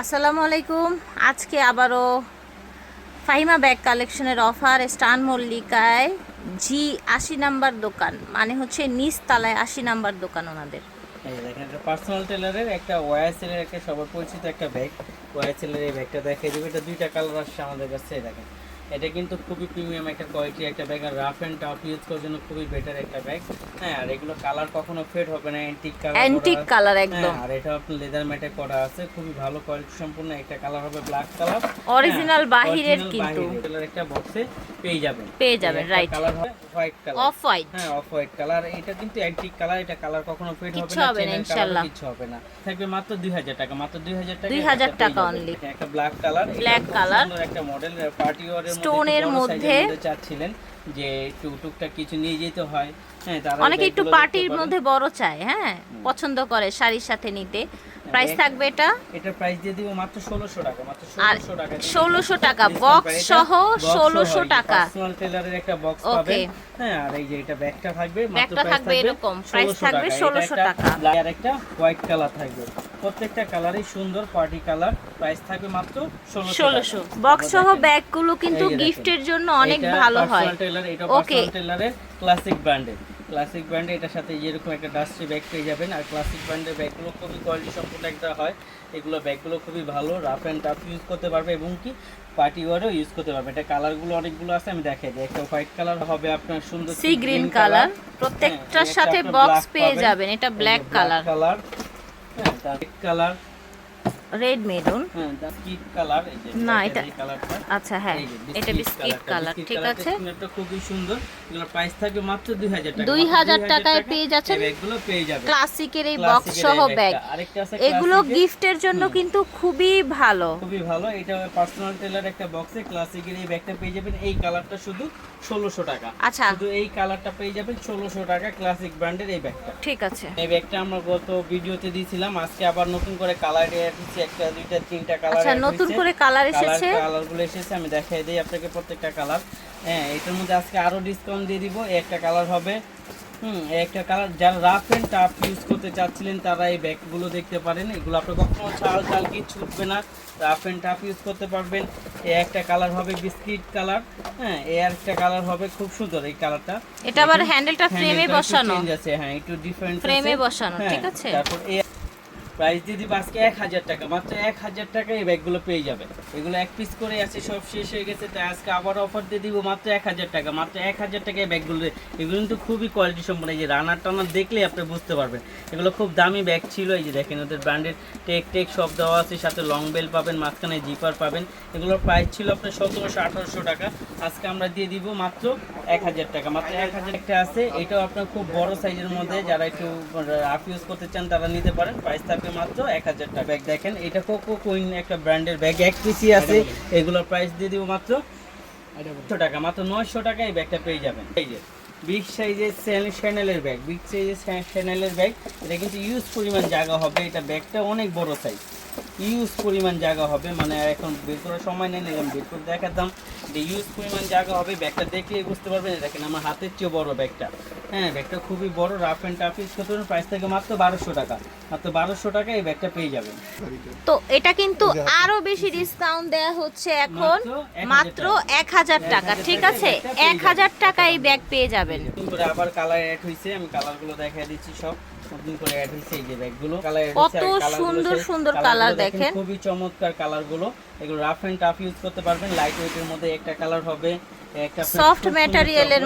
আসসালামু আলাইকুম। আজকে আবারও ফাহিমা ব্যাগ কালেকশনের অফার, স্টান মল্লিকায় জি আশি নাম্বার দোকান মানে হচ্ছে নিচ তালায় আশি নাম্বার দোকান ওনাদের। পার্সোনাল টেলারের একটা ওয়াইএসএল এর একটা সবার পরিচিত একটা ব্যাগ। ওয়াইএসএল এর এই ব্যাগটা দেখে দেবে, এটা দুইটা কালার আসছে আমাদের কাছে দেখেন। এটা কিন্তু খুবই প্রিমিয়াম একটা কোয়ালিটি একটা ব্যাগ আর রাফ অ্যান্ড টাফ ইউজ করার জন্য খুবই বেটার একটা ব্যাগ হ্যাঁ আর এগুলো কালার কখনো ফেড হবে না অ্যান্টিক কালার অ্যান্টিক কালার একদম। আর এটা আপনার লেদার ম্যাটে করা আছে খুবই ভালো কোয়ালিটি সম্পূর্ণ। একটা কালার হবে ব্ল্যাক কালার Original বাহিরের কিন্তু। কালার একটা বক্সে পেয়ে যাবেন। পেয়ে যাবেন, right. কালার হবে হোয়াইট কালার অফ হোয়াইট হ্যাঁ অফ হোয়াইট কালার এটা কিন্তু অ্যান্টিক কালার এটা কালার কখনো ফেড হবে না হবে না। কালারও কিছু হবে না। থাকবে মাত্র 2000 টাকা মাত্র 2000 টাকা 2000 টাকা only। একটা ব্ল্যাক কালার ব্ল্যাক কালার একটা মডেল পার্টি ওয়ারের Stone এর মধ্যে। চাচ্ছিলেন যে একটু টুকটাক কিছু নিয়ে যেতে হয়। হ্যাঁ অনেকে একটু পার্টির মধ্যে বড় চায় হ্যাঁ পছন্দ করে শাড়ির সাথে নিতে। প্রাইস থাকবে এটা? এটার প্রাইস দিয়ে দিব মাত্র 1600 টাকা মাত্র 1600 টাকা 1600 টাকা, box সহ 1600 টাকা। পার্সোনাল টেলারের একটা বক্স. পাবেন। হ্যাঁ আর এই যে এটা ব্যাগটা থাকবে মাত্র ব্যাগটা থাকবে এরকম, price 1600 থাকবে 1600 টাকা। আর একটা হোয়াইট কালার থাকবে। প্রত্যেকটা কালারই সুন্দর পার্টি কালার প্রাইস থাকবে মাত্র 1600 বক্স সহ ব্যাগগুলো কিন্তু এই যে গিফটের জন্য অনেক ভালো হয়। টেলার এটা পার্সোনাল টেলারের ক্লাসিক ব্র্যান্ডের ক্লাসিক ব্র্যান্ডে এটার সাথে যেরকম একটা ডাস্টি ব্যাগ পেয়ে যাবেন। আর ক্লাসিক ব্র্যান্ডের ব্যাগগুলো খুবই কোয়ালিটি সম্পূর্ণ একটা হয়। এগুলো ব্যাগগুলো খুবই ভালো রাফ অ্যান্ড টাফ ইউজ করতে পারবে এবং কি পার্টি ওয়ারও ইউজ করতে পারবে। এটা কালারগুলো অনেকগুলো আছে আমি দেখাই দিই। একটা হোয়াইট কালার হবে আপনার সুন্দর সি গ্রিন কালার প্রত্যেকটার সাথে বক্স পেয়ে যাবেন। এটা ব্ল্যাক কালার কালার হ্যাঁ কালার রেড মেরুন হ্যাঁ যে না, এটা- আচ্ছা হ্যাঁ এটা বিস্কিট কালার ঠিক আছে? স্কিনটা খুবই সুন্দর। এগুলোর প্রাইস থাকবে মাত্র 2000 টাকা। 2000 মাত্র টাকায় পেয়ে যাচ্ছেন এই পেয়ে যাবেন। ক্লাসিকের এই বক্স সহ ব্যাগ এগুলো। গিফটের জন্য কিন্তু খুবই ভালো। খুবই ভালো। এটা পার্সোনাল টেলার একটা বক্সে ক্লাসিকের এই ব্যাগটা পেয়ে যাবেন। এই কালারটা শুধু 1600 টাকা। আচ্ছা। শুধু এই কালারটা পেয়ে যাবেন 1600 টাকা ক্লাসিক ব্র্যান্ডের এই ব্যাগটা ঠিক আছে। এই ব্যাগটা আমরা গত ভিডিওতে দিয়েছিলাম। আজকে আবার নতুন করে কালার এড হচ্ছে একটা দুইটা তিনটা কালার আচ্ছা নতুন করে কালার এসেছে? কালারগুলো এসেছে আমি দেখাই দিই আপনাকে প্রত্যেকটা কালার হ্যাঁ এটার মধ্যে আজকে আরও ডিসকাউন্ট দিয়ে দিব একটা কালার হবে। হুম একটা কালার যারা রাফ এন্ড টাফ ইউজ করতে চাচ্ছিলেন তারা এই ব্যাগগুলো দেখতে পারেন। এগুলো আপনি কখনো চাল চাল কি ছুটবে না রাফ এন্ড টাফ ইউজ করতে পারবেন। এই একটা কালার হবে বিস্কিট কালার হ্যাঁ আর একটা কালার হবে খুব সুন্দর এই কালারটা এটা আবার হ্যান্ডেলটা ফ্রেমে বসানো। change আছে হ্যাঁ একটু ডিফারেন্ট ফ্রেমে বসানো ঠিক আছে? তারপর প্রাইস দিয়ে দিব আজকে এক হাজার টাকা। মাত্র এক হাজার টাকা এই ব্যাগগুলো পেয়ে যাবে। এগুলো এক পিস করে আছে, সব শেষ হয়ে গেছে। তাই আজকে আবার অফার দিয়ে দিব মাত্র এক হাজার টাকা। মাত্র এক হাজার টাকা এই ব্যাগগুলো এগুলো কিন্তু খুবই কোয়ালিটি সম্পন্ন। এই যে রানার টানার দেখলে আপনি বুঝতে পারবেন। এগুলো খুব দামি ব্যাগ ছিল। এই যে দেখেন, ওদের ব্র্যান্ডের টেক টেক সব দেওয়া আছে। সাথে লং বেল পাবেন, মাঝখানে জিপার পাবেন। এগুলোর প্রাইস ছিল আপনার সতেরোশো, আঠারোশো টাকা। আজকে আমরা দিয়ে দিব মাত্র এক হাজার টাকা। মাত্র এক হাজার একটা আছে। এটাও আপনার খুব বড় সাইজের মধ্যে। যারা একটু রাফ ইউজ করতে চান, তারা নিতে পারেন। প্রাইস থাকবে মাত্র এক হাজার টাকা। ব্যাগ দেখেন এটা কোকো কুইন একটা ব্র্যান্ডের ব্যাগ এক পিসি আছে। এগুলোর প্রাইস দিয়ে দিব মাত্র টাকা মাত্র নয়শো টাকা এই ব্যাগটা পেয়ে যাবেন। এই যে বিগ সাইজের শ্যানেলের ব্যাগ বিগ সাইজের শ্যানেলের ব্যাগ এটা কিন্তু ইউজ পরিমাণ জায়গা হবে। এটা ব্যাগটা অনেক বড় সাইজ ইউজ পরিমাণ জায়গা হবে মানে এখন বের করার সময় নেই নিলাম বের করে দেখাতাম। যে ইউজ পরিমাণ জায়গা হবে ব্যাগটা দেখলেই বুঝতে পারবেন। দেখেন আমার হাতের চেয়ে বড় ব্যাগটা। হ্যাঁ ব্যাগটা খুবই বড় রাফ অ্যান্ড টাফ ইউজ করতে প্রাইস থেকে মাত্র বারোশো টাকা। মাত্র বারোশো টাকা এই ব্যাগটা পেয়ে যাবেন। তো এটা কিন্তু আরও বেশি ডিসকাউন্ট দেয়া হচ্ছে এখন মাত্র এক হাজার টাকা। ঠিক আছে? এক হাজার টাকা এই ব্যাগ পেয়ে যাবেন। আবার কালার অ্যাড হয়েছে আমি কালারগুলো দেখাই দিচ্ছি সব। নতুন করে অ্যাড হয়েছে এই যে ব্যাগগুলো। কালার কত সুন্দর সুন্দর colour দেখেন। খুবই চমৎকার কালারগুলো এগুলো রাফ এন্ড টাফ ইউজ করতে পারবেন লাইট ওয়েটের মধ্যে একটা কালার হবে। এর soft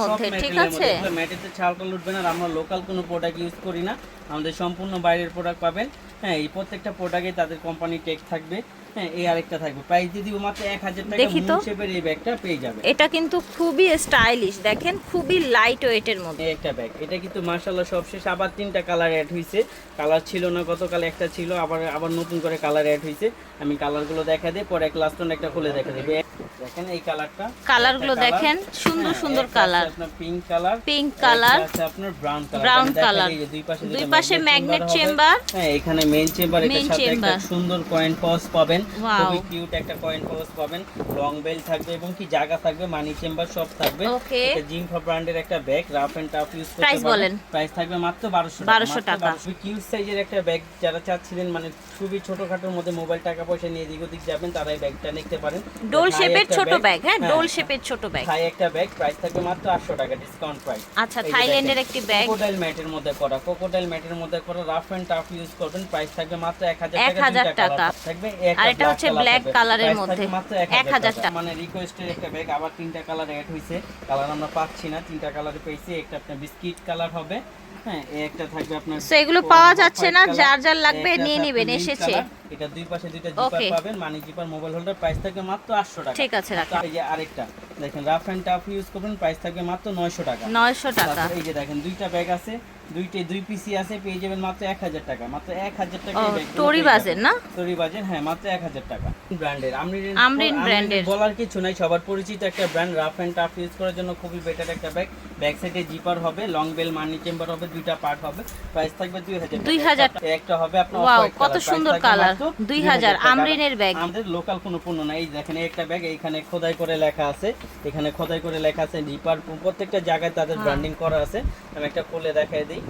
মধ্যে, ঠিক আছে? ম্যাটেতে ছালটা লুটবে না আর আমরা লোকাল কোনো প্রোডাক্ট ইউজ করি না। আমাদের সম্পূর্ণ বাইরের প্রোডাক্ট পাবেন। হ্যাঁ এই প্রত্যেকটা প্রোডাক্টে তাদের কোম্পানি টেক থাকবে। হ্যাঁ এই আরেকটা থাকবে। প্রাইস দিয়ে দিব মাত্র এক হাজার টাকা। দেখি তো। শেপের এই ব্যাগটা পেয়ে যাবে। এটা কিন্তু খুবই স্টাইলিশ দেখেন খুবই লাইট ওয়েটের মধ্যে। এই একটা ব্যাগ এটা কিন্তু মার্শাল্লাহ সবশেষ আবার তিনটা কালার অ্যাড হয়েছে কালার ছিল না গতকাল একটা ছিল আবার আবার নতুন করে কালার অ্যাড হয়েছে আমি কালারগুলো দেখা দিই পরে এক ক্লাস একটা খুলে দেখা দেবে দেখেন এই কালারটা? কালারগুলো একটা দেখেন সুন্দর সুন্দর কালার। আপনার পিঙ্ক কালার পিঙ্ক কালার আছে আপনার ব্রাউন কালার। এই যে দুই পাশে দুই দুটো পাশে magnet magnet হ্যাঁ এখানে মেইন চেম্বার এটার সাথে একটা সুন্দর কয়েন পাবেন। খুবই কিউট একটা কয়েন পাবেন। লং বেল থাকবে এবং কি জায়গা থাকবে মানি চেম্বার সব থাকবে. এটা জিমফা ব্র্যান্ডের একটা bag rough and tough use করতে Price বলেন। প্রাইস থাকবে মাত্র 1200 1200 টাকা। কিউট সাইজের একটা ব্যাগ যারা চাচ্ছিলেন মানে খুবই ছোটখাটোর মধ্যে মোবাইল টাকা পয়সা নিয়ে দিক ওদিক যাবেন তারা এই ব্যাগটা নিতে পারেন। ডোল শেপের ছোট ব্যাগ হ্যাঁ ডোল শেপের ছোট ব্যাগ থাই একটা ব্যাগ প্রাইস থাকবে মাত্র 800 টাকা ডিসকাউন্ট প্রাইস আচ্ছা থাইল্যান্ডের একটি ব্যাগ ক্রোকোডাইল ম্যাটের মধ্যে করা ক্রোকোডাইল ম্যাটের মধ্যে করা রাফ এন্ড টাফ ইউজ করবেন। প্রাইস থাকবে মাত্র 1000 টাকা 1000 টাকা। থাকবে। আর এটা হচ্ছে colour এর মধ্যে। মাত্র 1000 1000 টাকা। মানে রিকোয়েস্টের একটা ব্যাগ আবার তিনটা কালার অ্যাড হইছে। কালার আমরা পাচ্ছি না তিনটা কালারে পেয়েছি। একটা আপনার বিস্কিট কালার হবে। হ্যাঁ একটা থাকবে আপনার So এগুলো পাওয়া যাচ্ছে না, যার যার লাগবে নিয়ে নিবেন, এসেছে। এটা দুই পাশে দুইটা জিপার. পাবেন money zipper mobile holder price থাকবে মাত্র 800 টাকা। ঠিক আছে। রাখেন। এই যে আরেকটা দেখেন রাফ এন্ড টাফ ইউজ করবেন প্রাইস থাকবে মাত্র 900 টাকা। নয়শো টাকা। এই যে দেখেন দুইটা ব্যাগ আছে দুইটে দুই পিসি আছে পেয়ে যাবেন মাত্র এক হাজার টাকা। মাত্র এক হাজার টাকা ও টরি বাজের না? তরি বাজের হ্যাঁ মাত্র এক হাজার টাকা। ব্র্যান্ডের আমরিন আমরিন brand-এর। বলার কিছু নাই সবার পরিচিত একটা brand rough and tough use করার জন্য খুবই বেটার একটা ব্যাগ ব্যাক সাইডে জিপার হবে লং বেল মানি চেম্বার হবে দুইটা পার্ট হবে। প্রাইস থাকবে দুই হাজার 2000 একটা হবে আপনার off-white কত সুন্দর মাত্র 2000 আমরিনের bag। আমাদের লোকাল কোনো পণ্য নাই এই দেখেন একটা ব্যাগ এইখানে খোদাই করে লেখা আছে। এখানে খোদাই করে লেখা আছে জিপার প্রত্যেকটা জায়গায় তাদের। ব্র্যান্ডিং করা আছে। আমি একটা খুলে দেখাই দিই।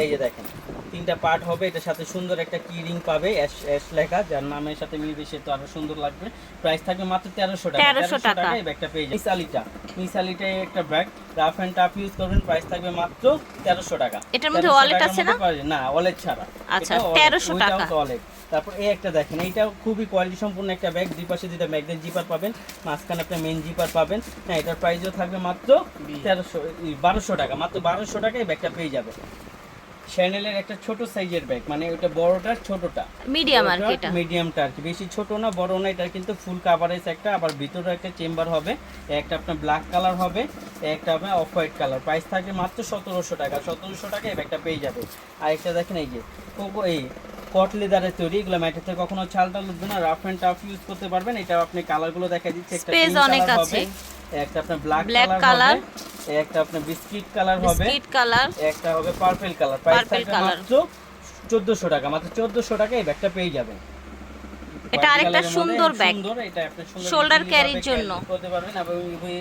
এই যে দেখেন। তিনটা পার্ট হবে। এটার সাথে সুন্দর একটা কি রিং পাবে অ্যাশ লেখা যার নামের সাথে মিলবে সে তো আরও সুন্দর লাগবে। প্রাইস থাকবে মাত্র তেরোশো টাকা। 1300 টাকা। এই ব্যাগটা পেয়ে যাবেন মিসালিটা। মিসালিটা একটা bag rough and tough use করবেন প্রাইস থাকবে মাত্র তেরোশো টাকা। এটার মধ্যে 1300 wallet টাকার আছে না? না ওয়ালেট ছাড়া। আচ্ছা, এটা wallet, 1300 without টাকা। তারপর এই একটা দেখেন এইটা খুবই কোয়ালিটি সম্পূর্ণ একটা ব্যাগ দুই পাশে দুইটা ম্যাগনেট জিপার পাবেন। মাঝখানে একটা মেন জিপার পাবেন। হ্যাঁ এটার প্রাইসও থাকবে মাত্র তেরোশো বারোশো টাকা। মাত্র বারোশো টাকায় ব্যাগটা পেয়ে যাবে শ্যানেলের একটা ছোট সাইজের ব্যাগ মানে ওটা বড়টা ছোটটা। মিডিয়াম আর কি এটা? মিডিয়ামটা আর কি। বেশি ছোট না বড় না এটা কিন্তু ফুল কাভারেজ একটা আবার ভিতরে একটা চেম্বার হবে। একটা আপনার ব্ল্যাক কালার হবে একটা আপনার অফ হোয়াইট কালার প্রাইস থাকবে মাত্র সতেরোশো টাকা। সতেরোশো টাকা এই ব্যাগটা পেয়ে যাবে। আর একটা দেখেন এই যে কোকো এই কট লেদারের তৈরি এগুলো ম্যাটের থেকে কখনো চাল টাল উঠবে না। রাফ অ্যান্ড টাফ ইউজ করতে পারবেন। এটা আপনি কালারগুলো দেখা দিচ্ছে। একটা অনেক আছে। একটা আপনার ব্ল্যাক কালার হবে। একটা আপনার বিস্কিট কালার হবে। Biscuit colour. একটা হবে পার্পল কালার। Purple থাকবে 1400 টাকা। মাত্র 1400 টাকা এই ব্যাগটা পেয়ে যাবেন। এটা আরেকটা সুন্দর easily carry-র ভাবে জন্য। করতে পারবেন।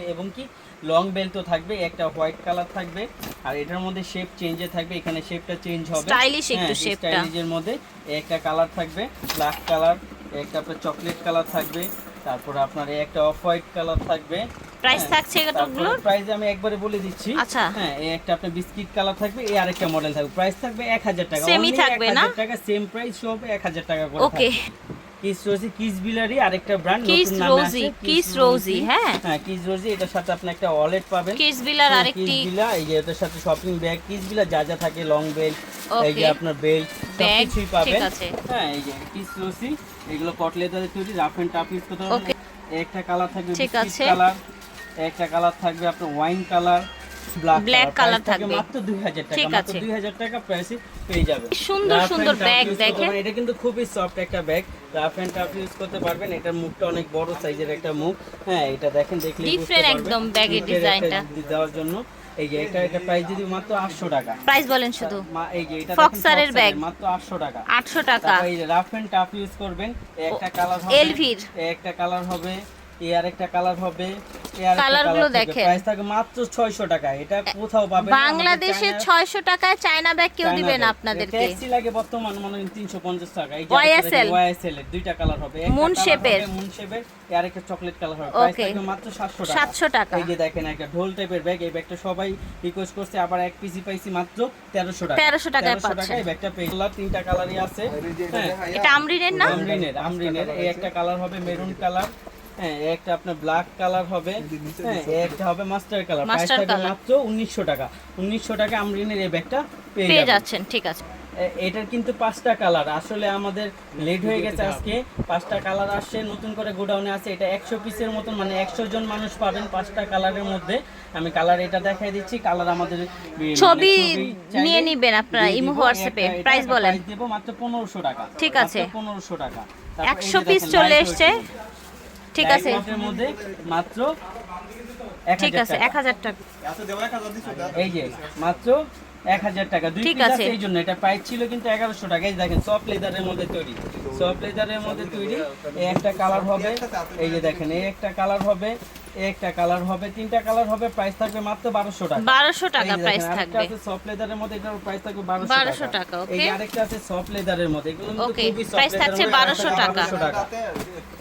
এবং কি? লং বেল্টও থাকবে একটা হোয়াইট কালার থাকবে। আর এটার মধ্যে শেপ চেঞ্জে থাকবে। এখানে শেপটা চেঞ্জ হবে। Stylish একটু shape টা। স্টাইলিশের মধ্যে একটা কালার থাকবে। ব্ল্যাক কালার একটা আপনার চকলেট কালার থাকবে। তারপর আপনার একটা অফ হোয়াইট কালার থাকবে। প্রাইস হ্যাঁ, থাকছে এগুলোর প্রাইস আমি একবারে বলে দিচ্ছি আচ্ছা। হ্যাঁ এই একটা আপনার বিস্কিট কালার থাকবে এই আরেকটা মডেল থাকবে প্রাইস থাকবে 1000 টাকা Same-ই থাকবে না? 1000 টাকা সেম প্রাইস সব 1000 টাকা করে ওকে কিস রোজি কিস বিলারি আরেকটা brand Kiss Rosie, Kiss Rosie, হ্যাঁ। হ্যাঁ কিস রোজি এটার সাথে আপনি একটা ওয়ালেট পাবেন কিস বিলার আরেকটি কিস বিলা এই যে এটার সাথে শপিং ব্যাগ কিস বিলা যা যা থাকে লং বেল্ট এই যে আপনার বেল্ট সবকিছুই পাবেন ঠিক আছে। হ্যাঁ এই যে কিস রোজি এগুলো কট লেদারের তৈরি রাফ এন্ড টাফ ইউজ করতে Okay. একটা কালার থাকবে ঠিক আছে। কালার একটা কালার থাকবে আপনার ওয়াইন কালার ব্ল্যাক colour থাকবে। মাত্র 2000 টাকা। ঠিক মাত্র আছে। 2000 টাকা প্রাইসে পেয়ে যাবেন। সুন্দর সুন্দর করতে দেখেন। এটা কিন্তু খুবই সফট একটা bag rough and tough use করতে পারবেন। এটার মুখটা অনেক বড় সাইজের একটা মুখ। হ্যাঁ এটা দেখেন দেখলে Different একদম এর design-টা। দেওয়ার জন্য। এই যে এটা এটা প্রাইস দিদি মাত্র 800 টাকা। প্রাইস বলেন শুধু। এই যে এটা এর bag। মাত্র 800 টাকা। আটশো টাকা। এই রাফ এন্ড টাফ ইউজ করবেন। একটা কালার হবে এলভির। একটা কালার হবে এই আরেকটা কালার হবে। দেখেন। প্রাইস থাকে মাত্র 600 টাকা এটা কোথাও পাবেন বাংলাদেশে চায়না- ছয়শো টাকায় চায়না ব্যাগ কেউ চায়না দিবে না ব্যাগ। আপনাদেরকে। ট্যাক্সি লাগে বর্তমান মনে 350 টাকা। এই YSL ওয়াইএসএল এর দুইটা কালার হবে। Moon shape-এর। মুন শেপের আর একটা চকলেট কালার হবে। প্রাইস মাত্র 700 টাকা। 700 টাকা। এই যে দেখেন একটা ঢোল টাইপের ব্যাগ এই ব্যাগটা সবাই রিকোয়েস্ট করছে আবার এক পিসি পাইছি মাত্র 1300 টাকা। 1300 টাকায় 1300 পাচ্ছেন। এই ব্যাগটা গেলাম। তিনটা কালারই আছে। হ্যাঁ। এটা আমরিনের না? আমরিনের আমরিনের এই একটা কালার হবে মেরুন কালার হ্যাঁ একটা আপনার ব্ল্যাক কালার হবে। হ্যাঁ একটা হবে মাস্টার কালার প্রাইস থাকবে মাত্র 1900 টাকা। 1900 টাকা আমরিনের এই ব্যাগটা পেয়ে পেয়ে যাচ্ছেন ঠিক আছে। এটার কিন্তু পাঁচটা কালার আসলে আমাদের লেট হয়ে গেছে আজকে। পাঁচটা কালার আসছে নতুন করে গোডাউনে আছে। এটা একশো পিসের মতন মানে একশো জন মানুষ পাবেন পাঁচটা কালারের মধ্যে। আমি কালার এটা দেখাই দিচ্ছি। কালার আমাদের মানে ছবি নিয়ে নিবেন আপনারা ইমো হোয়াটসঅ্যাপে। প্রাইস বলেন। দেবো মাত্র পনেরোশো টাকা। ঠিক আছে। পনেরোশো টাকা। তারপর এই যে 100 piece দেখেন, চলে এসছে। ঠিক আছে। মধ্যে মাত্র এক ঠিক হাজার আছে টাকা। এক হাজার টাকা। এই যে মাত্র এক হাজার টাকা। দুই ঠিক আছে। আছে। এই জন্য এটা প্রাইস ছিল কিন্তু এগারোশো টাকা। এই দেখেন সফট লেদারের মধ্যে তৈরি। সফট লেদারের মধ্যে তৈরি এই একটা কালার হবে এই যে দেখেন এই একটা কালার হবে একটা কালার হবে তিনটা কালার হবে প্রাইস থাকবে মাত্র বারোশো টাকা। বারোশো টাকা প্রাইস থাকবে। সফট লেদারের মধ্যে এটার প্রাইস থাকবে 1200 1200 টাকা এই আরেকটা আছে সফট লেদারের মধ্যে এগুলো কিন্তু খুবই soft price থাকছে এর 1200 টাকা।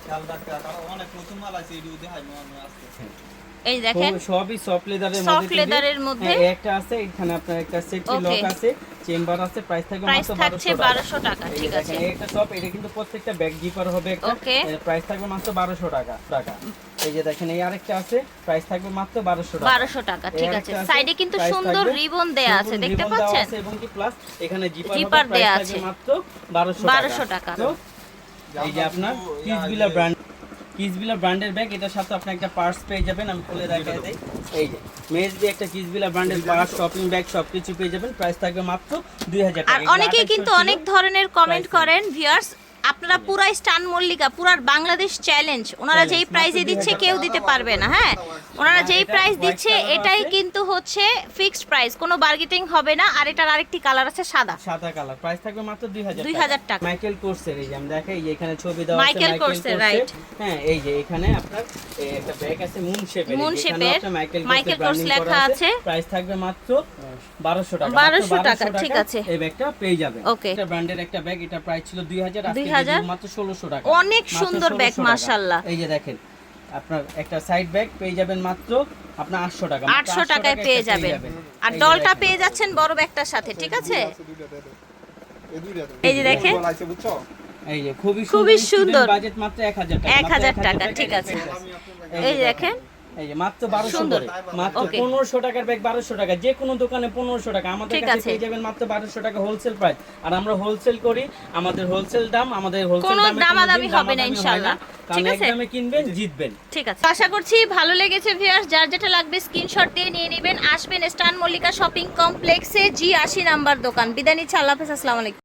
1200 এই দেখেন সবই সফট লেদারের মধ্যে তৈরি। leather-এর মধ্যে। হ্যাঁ, একটা আছে এখানে আপনার একটা সেফটি. লক আছে চেম্বার আছে প্রাইস থাকবে প্রাইস মাত্র থাকছে 1200 টাকা ঠিক আছে একটা সব এটা কিন্তু প্রত্যেকটা ব্যাগ জিপার হবে একটা প্রাইস থাকবে মাত্র 1200 টাকা টাকা এই যে দেখেন এই আরেকটা আছে প্রাইস থাকবে মাত্র 1200 টাকা বারোশো টাকা ঠিক আছে সাইডে কিন্তু সুন্দর রিবন দেয়া আছে দেখতে পাচ্ছেন এবং কি প্লাস এখানে জিপার জিপার দেয়া আছে। মাত্র 1200 টাকা 1200 টাকা। এই যে আপনার কিসবিলা ব্র্যান্ড কিসবিলা ব্র্যান্ডের ব্যাগ এটার সাথে আপনি একটা পার্স পেয়ে যাবেন আমি খুলে দেখাই দেই। এই যে মেজবি একটা কিসবিলা ব্র্যান্ডের পার্স শপিং ব্যাগ সবকিছু পেয়ে যাবেন প্রাইস থাকবে মাত্র 2000 টাকা। আর অনেকেই কিন্তু অনেক ধরনের কমেন্ট করেন ভিউয়ার্স আপনারা পুরাই স্টান মল্লিকা পুরার বাংলাদেশ চ্যালেঞ্জ ওনারা যেই প্রাইজে দিচ্ছে কেউ দিতে পারবে না হ্যাঁ? ওনারা হ্যাঁ, যেই প্রাইস দিচ্ছে এটাই কিন্তু হচ্ছে ফিক্সড প্রাইস কোনো বার্গেটিং হবে না আর এটার আরেকটি কালার আছে সাদা। সাদা কালার প্রাইস থাকবে মাত্র 2000 2000 টাকা। মাইকেল কোর্সের এই যে আমি দেখাই এখানে ছবি দেওয়া আছে মাইকেল কোর্সের, right. হ্যাঁ এই যে এখানে আপনার একটা ব্যাগ আছে মুন শেপের shape এর, মাইকেল কোর্স লেখা আছে। প্রাইস থাকবে মাত্র 1200 টাকা। 1200 টাকা, ঠিক আছে। এই ব্যাগটা পেয়ে যাবেন. এটা ব্র্যান্ডের একটা ব্যাগ এটা প্রাইস ছিল 2000 আজকে 2000 দিয়ে দিব মাত্র 1600 টাকা। অনেক সুন্দর ব্যাগ, 1600 টাকা। এই যে দেখেন আপনার একটা সাইড ব্যাগ পেয়ে যাবেন মাত্র আপনার 800 টাকা 800 টাকায় পেয়ে যাবেন। আর ডলটা পেয়ে যাচ্ছেন বড় ব্যাগটার সাথে ঠিক আছে? এই যে দেখেন। এই যে খুবই খুবই সুন্দর। বাজেট মাত্র 1000 টাকা 1000 মাত্র টাকা, ঠিক আছে। এই দেখেন। এই যে মাত্র 1200 করে মাত্র 1500 টাকার ব্যাগ 1200 টাকা যে কোনো দোকানে 1500 টাকা। আমাদের কাছে পেয়ে যাবেন মাত্র 1200 টাকা হোলসেল প্রাইস আর আমরা হোলসেল করি আমাদের হোলসেল দাম আমাদের হোলসেল কোনো দামে দামাদামি কোনোদিন হবে না ইনশাআল্লাহ। ঠিক আছে? কিনবেন জিতবেন। ঠিক আছে। আশা করছি ভালো লেগেছে ভিউয়ার্স যার যেটা লাগবে স্ক্রিনশট দিয়ে নিয়ে নেবেন। আসবেন স্টান মল্লিকা শপিং কমপ্লেক্সে জি আশি নাম্বার দোকান। বিদায় নিচ্ছে আল্লাহ হাফেজ আসসালামু আলাইকুম।